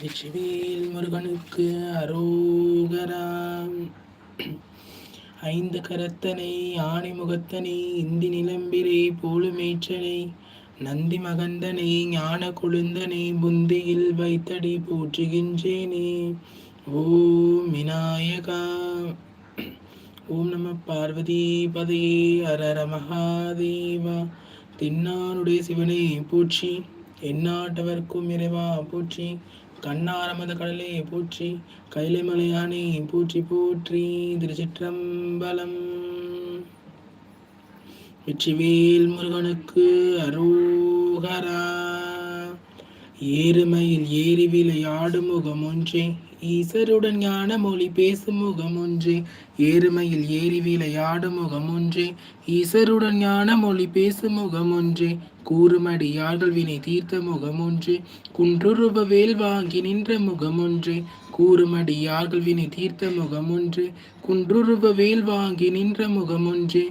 வெற்றிவேல் முருகனுக்கு அரோகராம். ஐந்து கரத்தனை ஆணை முகத்தனை இந்தி நிலம்பிரை போலுமேற்றனை நந்தி மகந்தனை ஞான கொழுந்தனை புந்தியில் வைத்தடி போற்றுகின்றேனே. ஓம் விநாயகா. ஓம் நம பார்வதி பதையே அரர மகாதேவா. தின்னானுடைய சிவனை போற்றி எந்நாட்டவர்க்கும் இறைவா போற்றி கண்ணாரமத கடலே போற்றி கைலை மலையானே போற்றி போற்றி திருச்சிற்றம்பலம். வெற்றிவேல் முருகனுக்கு அரோகரா. ஏறுமையில் ஏறி விளையாடும் முகம் ஒன்றே ஈசருடன் ஞான மொழி பேசும் முகம் ஒன்றே. ஏறுமையில் ஏறி விளையாடும் முகம் ஒன்றே. ஈசருடன் ஞான மொழி பேசும் முகம் ஒன்றே. கூறுமடியார்கள் வினை தீர்த்த முகம் ஒன்றே. குன்றுருப வேல் வாங்கி நின்ற முகம் ஒன்றே. கூறுமடியார்கள் வினை தீர்த்த முகம் ஒன்றே. குன்றுருப வேல் வாங்கி நின்ற முகம் ஒன்றே.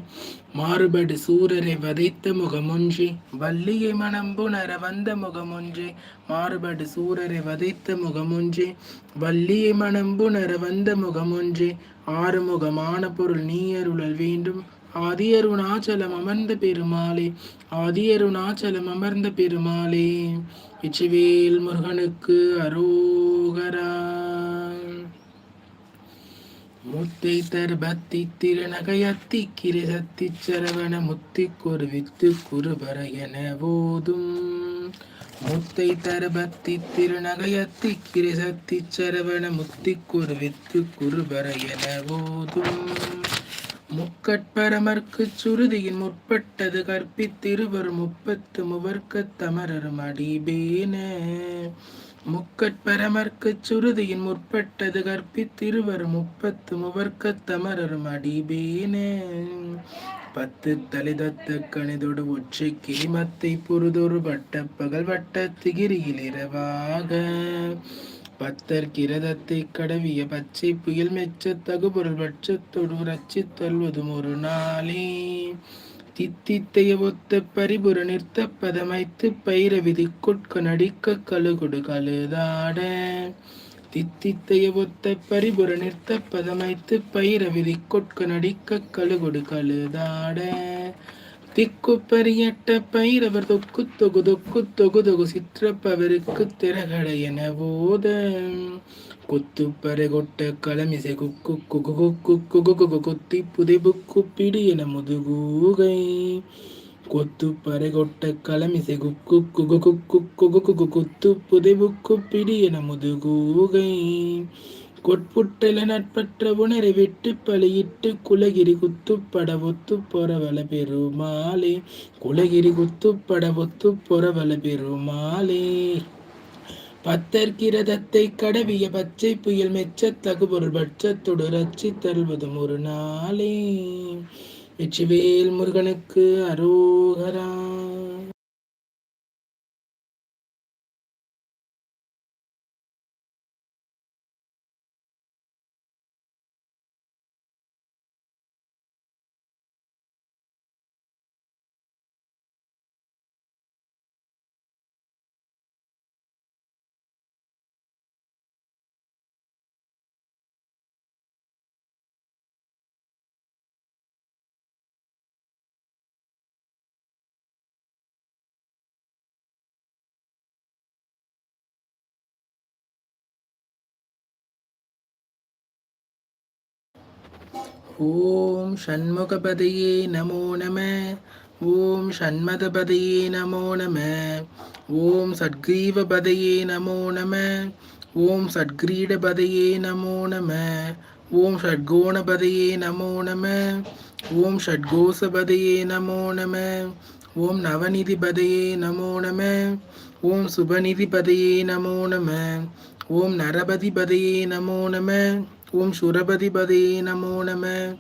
மாறுபடு சூரரை வதைத்த முகம் ஒன்றே. வள்ளியை மனம் புணர வந்த முகம் ஒன்றே. மாறுபடு சூரரை வதைத்த முகம் ஒன்றே வள்ளியை மனம் புணர வந்த முகம் ஒன்றே ஆறுமுகமான பொருள் நீ அருளல் வேண்டும். ஆதியருணாச்சலம் அமர்ந்த பெருமாளே ஆதியருணாச்சலம் அமர்ந்த பெருமாளே. இச்சுவேல் முருகனுக்கு அரோகரா. முத்தை தர்பத்தி திருநகையத்தி கிரிசத்தி சரவண முத்தி குருவித்து குருபர என போதும். முத்தை தர்பத்தி திருநகையத்தி கிரிசத்தி சரவண முத்தி குருவித்து குருபர என ஓதும். முக்கட்பரமர்க்கு சுருதியின் முற்பட்டது கற்பித்திருவர் முப்பத்து முவர்க்க தமரரும் அடிபேன முக்கட்பரமர்க்குச் சுருதியின் முற்பட்டது கற்பித்திருவர் முப்பத்து முவர்க்கத் தமரரும் அடிபேனே பத்து தலிதத்து கணிதொடு ஒற்றை கிளிமத்தை புருதொரு வட்ட பகல் வட்ட திகிரியில் இரவாக. பத்தர் கிரதத்தை கடவிய பச்சை புயல் மெச்ச தகுபொருள் பட்சத்தொடு ரச்சி தல்வதும் ஒரு நாளே. தித்தித்தைய ஒத்த பரிபுர நிறுத்த பதமைத்து பயிர விதிக்குட்க நடிக்க கழுகுடு கழுதாட. தித்தித்தைய ஒத்த பரிபுர நிறுத்த பதமைத்து பயிர விதிக்குட்க நடிக்க கழுகுடு கழுதாட. திக்கு பரியட்ட பைரவர் தொக்கு தொகு தொக்கு தொகு தொகு சிற்றப்பவருக்கு திறகட என போத கொத்து பரகொட்ட களமிசை குக்கு குகு குக்கு குகு குகு கொத்தி புதைபுக்கு பிடி என முதுகூகை. கொத்து பரகொட்ட களமிசை குக்கு குகு குக்கு குகு குகு கொத்து புதைபுக்கு பிடி என முதுகூகை. கொட்புட்டல நட்பற்ற உணரை விட்டு பழியிட்டு குலகிரி குத்துப்பட ஒத்து பொறவல பெருமாளே. குலகிரி குத்துப்பட ஒத்து பொறவல பெருமாளே. பத்தர்கிரதத்தை கடவிய பச்சை புயல் மெச்ச தகுபொருள் பட்சத்தொடு ரச்சி தருவதும் ஒரு நாளே. வெற்றிவேல் முருகனுக்கு அரோகரா. ஓம் ஷண்முகபதையே நமோ நம. ஓம் ஷண்மதபதையே நமோ நம. ஓம் சத்கிரீவபதையே நமோ நம. ஓம் சத்கிரீடபதையே நமோ நம. ஓம் ஷட்கோணபதையே நமோ நம. ஓம் ஷட்கோசபதையே நமோ நம. ஓம் நவநிதிபதையே நமோ நம. ஓம் சுபநிதிபதையே நமோ நம. ஓம் நரபதிபதையே நமோ நம. ஓம் சுரபதிபதையே நமோ நம.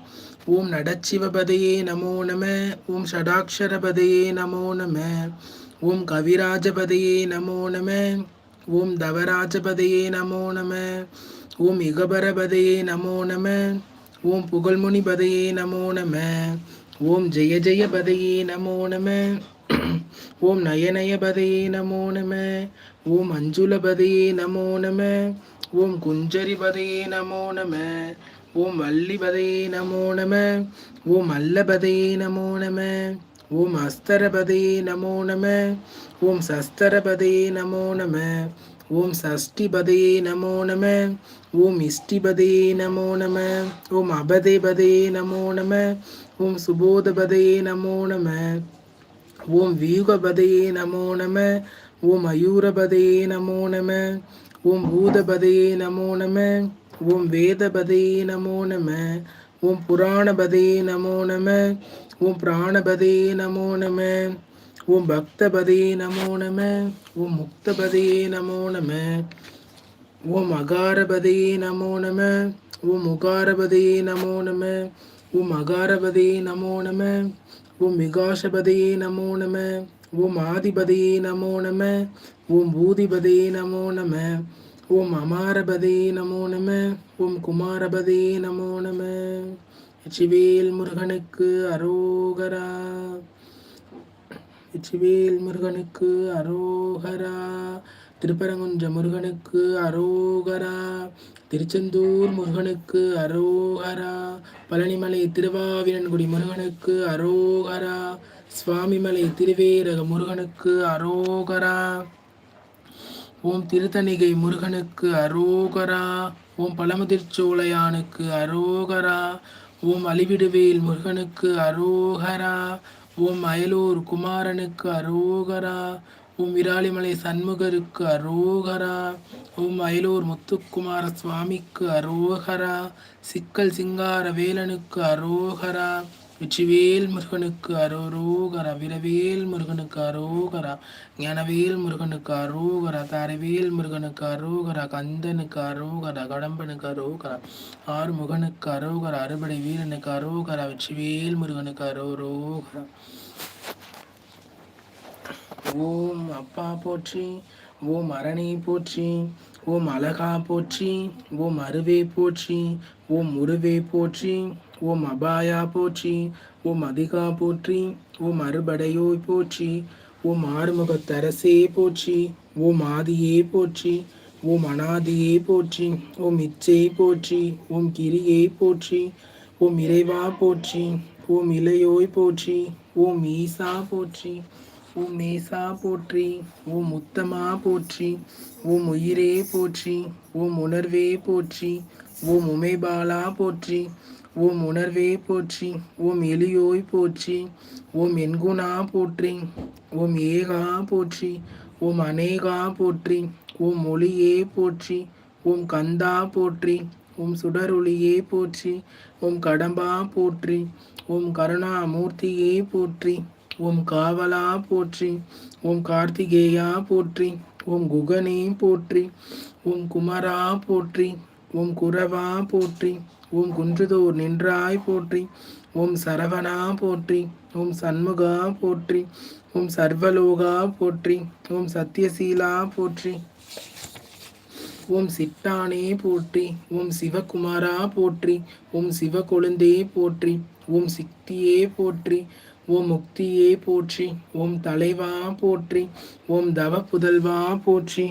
ஓம் நடச்சிவபதையே நமோ நம. ஓம் ஷடாட்சரபதையே நமோ நம. ஓம் கவிராஜபதையே நமோ நம. ஓம் தவராஜபதையே நமோ நம. ஓம் இகபரபதையே நமோ நம. ஓம் புகழ்முனிபதையே நமோ நம. ஓம் ஜெய ஜெயபதையே நமோ நம. ஓம் நயநயபதையே நமோ நம ஓம் அஞ்சுலபதையே நமோ நம ஓம் குஞ்சரிபதையே நமோ நம ஓம் வள்ளிபதையே நமோ நம ஓம் அல்லபதையே நமோ நம ஓம் அஸ்தரபதையே நமோ நம ஓம் சஸ்தரபதையே நமோ நம ஓம் சஷ்டிபதையே நமோ நம ஓம் இஷ்டிபதையே நமோ நம ஓம் அபதேபதையே நமோ நம ஓம் சுபோதபதையே நமோ நம ஓம் வியூகபதையே நமோ நம ஓம் மயூரபதையே நமோ நம ஓம் பூதபதையே நமோ நம ஓம் வேதபதையே நமோ நம ஓம் புராணபதையே நமோ நம ஓம் பிராணபதையே நமோ நம ஓம் பக்தபதையே நமோ நம ஓம் முக்தபதையே நமோ நம ஓம் அகாரபதையே நமோ நம ஓம் உகாரபதையே நமோ நம ஓம் அகாரபதையே நமோ நம ஓம் விகாசபதையே நமோ நம ஓம் ஆதிபதையே நமோ நம ஓம் பூதிபதையே நமோ நம ஓம் அமாரபதையே நமோ நம ஓம் குமாரபதையே நமோ நம. இச்சிவேல் முருகனுக்கு அரோகரா இச்சிவேல் முருகனுக்கு அரோகரா திருப்பரங்குன்ற முருகனுக்கு அரோகரா திருச்செந்தூர் முருகனுக்கு அரோகரா. பழனிமலை திருவாவினன்குடி முருகனுக்கு அரோகரா. சுவாமிமலை திருவேரக முருகனுக்கு அரோகரா. ஓம் திருத்தணிகை முருகனுக்கு அரோகரா. ஓம் பழமுதிர்ச்சோலையானுக்கு அரோகரா. ஓம் அழிவிடுவேல் முருகனுக்கு அரோகரா. ஓம் அயலூர் குமாரனுக்கு அரோகரா. ஓம் விராலிமலை சண்முகருக்கு அரோகரா. ஓம் அயலூர் முத்துக்குமார சுவாமிக்கு அரோகரா. சிக்கல் சிங்கார வேலனுக்கு அரோகரா. வெற்றிவேல் முருகனுக்கு அரோரோகரா விரவேல் முருகனுக்கு அரோகரா. ஞானவேல் முருகனுக்கு அரோகரா. தாரவேல் முருகனுக்கு அரோகரா. கந்தனுக்கு அரோகரா. கடம்பனுக்கு அரோகரா. ஆறுமுகனுக்கு அரோகரா. அறுபடை வீரனுக்கு அரோகரா. வெற்றிவேல் முருகனுக்கு அரோரோகரா ஓம் அப்பா போற்றி ஓம் அரணை போற்றி ஓம் அழகா போற்றி ஓம் அருவே போற்றி ஓம் உருவே போற்றி ஓம் அபாயா போற்றி ஓம் அதிகா போற்றி ஓம் அறுபடையோ போற்றி ஓம் ஆறுமுகத்தரசே போற்றி ஓம் ஆதியே போற்றி ஓம் அனாதியே போற்றி ஓம் இச்சை போற்றி ஓம் கிரியை போற்றி ஓம் இறைவா போற்றி ஓம் இளையோய் போற்றி ஓம் ஈசா போற்றி ஓம் நேசா போற்றி ஓம் உத்தமா போற்றி ஓம் உயிரே போற்றி ஓம் உணர்வே போற்றி ஓம் உமைபாலா போற்றி ஓம் உணர்வே போற்றி ஓம் எலியோய் போற்றி ஓம் என்குணா போற்றி ஓம் ஏகா போற்றி ஓம் அநேகா போற்றி ஓம் ஒளியே போற்றி ஓம் கந்தா போற்றி ஓம் சுடரொளியே போற்றி ஓம் கடம்பா போற்றி ஓம் கருணாமூர்த்தியே போற்றி ஓம் காவலா போற்றி ஓம் கார்த்திகேயா போற்றி ஓம் குகனே போற்றி ஓம் குமரா போற்றி ஓம் குரவா போற்றி ஓம் குன்றுதோர் நின்றாய் போற்றி ஓம் சரவணா போற்றி ஓம் சண்முகா போற்றி ஓம் சர்வலோகா போற்றி ஓம் சத்யசீலா போற்றி ஓம் சிட்டானே போற்றி ஓம் சிவகுமாரா போற்றி ஓம் சிவகொழுந்தே போற்றி ஓம் சித்தியே போற்றி ஓம் முக்தியே போற்றி ஓம் தலைவா போற்றி ஓம் தவ புதல்வா போற்றி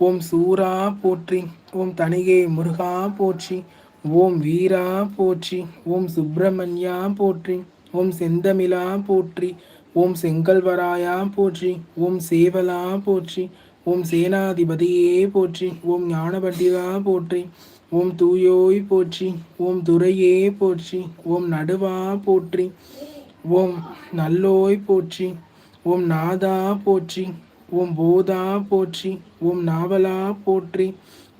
ஓம் சூரா போற்றி ஓம் தணிகை முருகா போற்றி ஓம் வீரா போற்றி ஓம் சுப்பிரமணியா போற்றி ஓம் செந்தமிழா போற்றி ஓம் செங்கல்வராயா போற்றி ஓம் சேவலா போற்றி ஓம் சேனாதிபதியே போற்றி ஓம் ஞானபண்டிதா போற்றி ஓம் தூயோய் போற்றி ஓம் துரையே போற்றி ஓம் நடுவா போற்றி ஓம் நல்லோய் போற்றி ஓம் நாதா போற்றி ஓம் போதா போற்றி ஓம் நாவலா போற்றி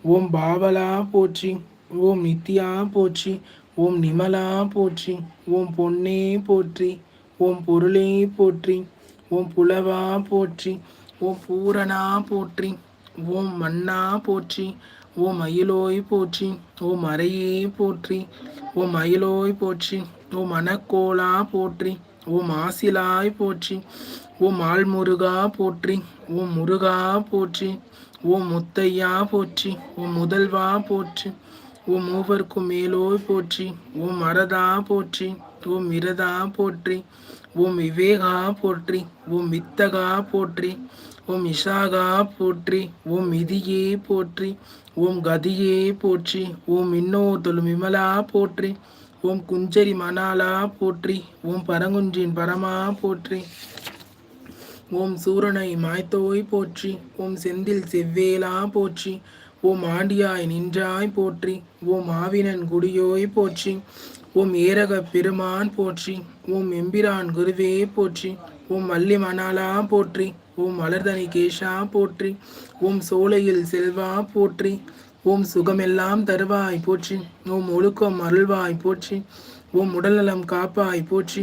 ஓம் பாவலா போற்றி ஓம் நித்யா போற்றி ஓம் நிமலா போற்றி ஓம் பொன்னே போற்றி ஓம் பொருளே போற்றி ஓம் புலவா போற்றி ஓம் பூரணா போற்றி ஓம் மன்னா போற்றி ஓம் மயிலோய் போற்றி ஓம் அறையே போற்றி ஓம் மயிலோய் போற்றி ஓ மணக்கோலா போற்றி ஓ மாசிலாய் போற்றி ஓ மால்முருகா போற்றி ஓ முருகா போற்றி ஓ முத்தையா போற்றி ஓ முதல்வா போற்றி ஓ மூவர்க்கு மேலோய் போற்றி ஓ மரதா போற்றி ஓ மிரதா போற்றி ஓம் விவேகா போற்றி ஓம் வித்தகா போற்றி ஓம் இஷாகா போற்றி ஓம் மிதியே போற்றி ஓம் கதியே போற்றி ஓம் இன்னோ தொழும் விமலா போற்றி ஓம் குஞ்சரி மணாலா போற்றி ஓம் பரங்குன்றின் பரமா போற்றி. ஓம் சூரனை மாய்த்தோய் போற்றி ஓம் செந்தில் செவ்வேலா போற்றி. ஓம் ஆண்டியாய் நின்றாய் போற்றி ஓம் ஆவினன் குடியோய் போற்றி. ஓம் ஏரக பெருமான் போற்றி ஓம் எம்பிரான் குருவே போற்றி. ஓம் மல்லி மணாலா போற்றி ஓம் மலர்தனி கேஷா போற்றி. ஓம் சோலையில் செல்வா போற்றி. ஓம் சுகமெல்லாம் தருவாய் போற்றி. ஓம் ஒழுக்கம் அருள்வாய் போற்றி. ஓம் உடல்நலம் காப்பாய் போற்றி.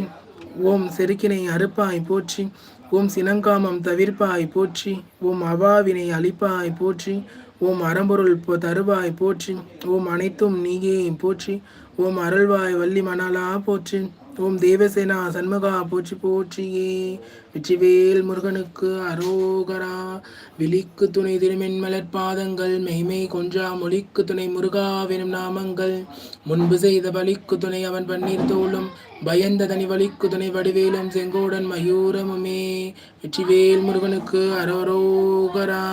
ஓம் செருக்கினை அறுப்பாய் போற்றி. ஓம் சினங்காமம் தவிர்ப்பாய் போற்றி. ஓம் அவாவினை அழிப்பாய் போற்றி. ஓம் அறம்பொருள் தருவாய் போற்றி. ஓம் அனைத்தும் நீயே போற்றி. ஓம் அருள்வாய் வள்ளி மணாலா போற்றி. ஓம் தேவசேனா சண்முகா போற்றி போற்றியே வெற்றிவேல் முருகனுக்கு அரோகரா. விழிக்கு துணை திருமென் மலர் பாதங்கள். மெய்மை கொஞ்சா மொழிக்கு துணை முருகாவெனும் நாமங்கள். முன்பு செய்த வழிக்கு துணை அவன் பன்னீர் தோளும். பயந்த தனி வழிக்கு துணை வடிவேலும். செங்கோடன் மயூரமுமே. வெற்றிவேல் முருகனுக்கு அரோரோகரா